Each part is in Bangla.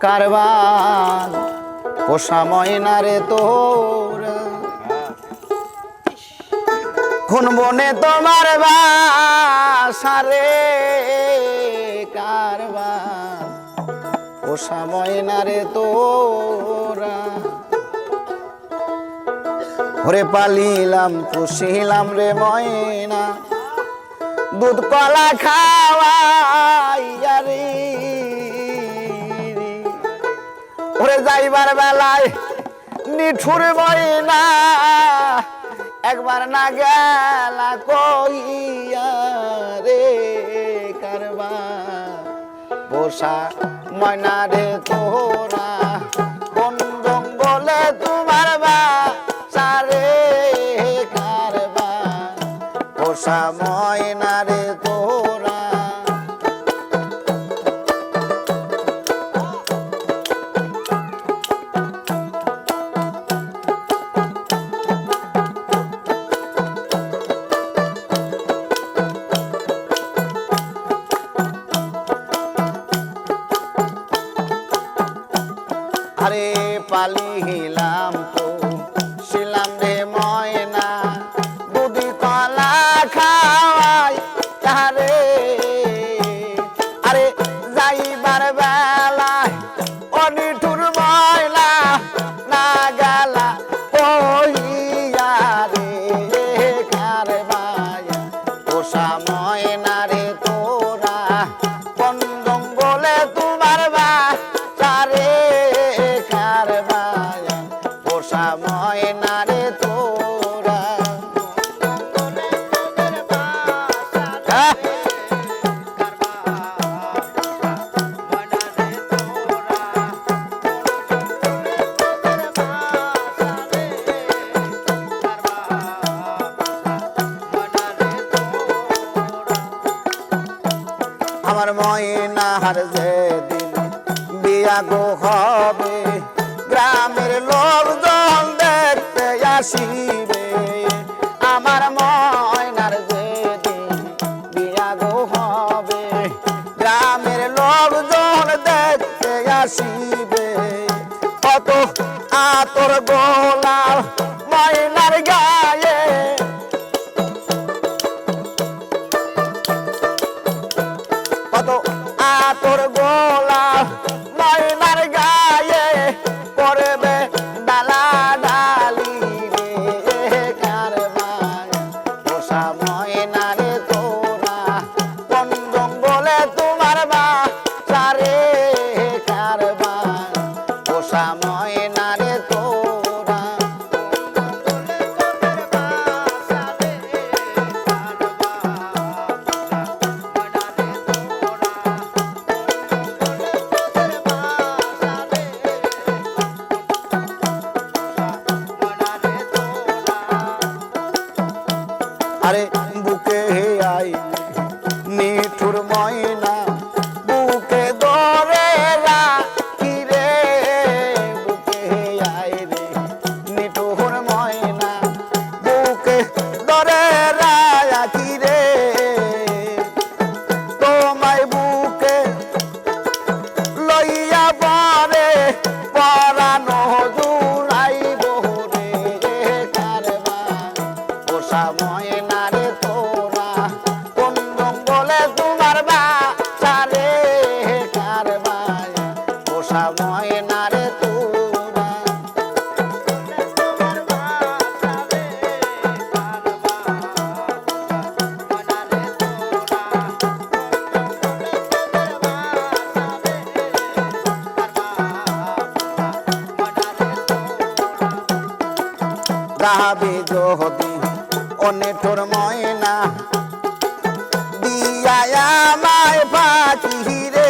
কারবার। পোষা ময়না রে তোরা। কোন বনে তোমার বাসারে কারবার। পোষা ময়না রে তোরা। ওরে পালিলাম, পুষিলাম রে ময়না। দুধ কলা খাওয়াইয়া যাইবার বেলায় নিঠুর ময়না একবার না গেলা কইয়া রে কারবা। পোষা ময়না রে তোরা, কোন জঙ্গলে তোমার বা সারে কারবা। পোষা ময়না রে তোরা ময়না রে তোরা! আমার ময়নার যেদিন বিয়া গো হবে গ্রামের দেখতে আসিবে আমার ময়নার যেদিন বিয়া গো হবে। গ্রামের লোকজন দেখতে আসিবে কত আতর গোলাল got it. ময়না দিয়া আমায় পাখি রে।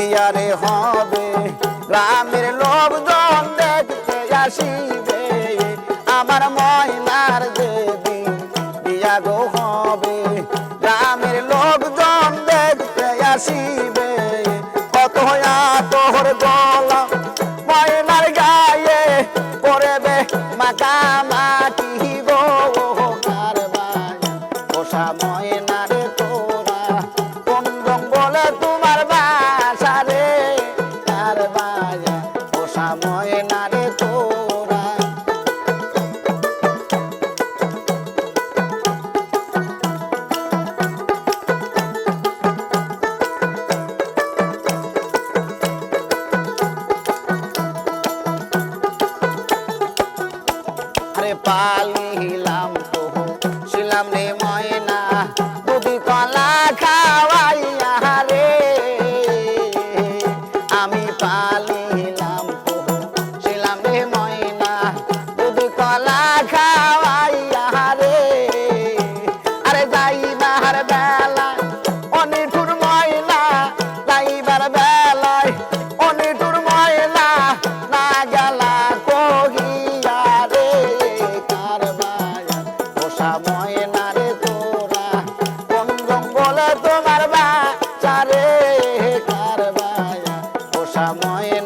বিয়ারে হবে। গ্রামের লোকজন দেখতে আসিবে। আমার ময়নার দেবী বিয়া গো হবে। গ্রামের লোকজন দেখতে আসিবে। কত তোর গলা গায়ে পড়েবে। মাকা মাটি গো কার বাই পালিলা। I want Samoye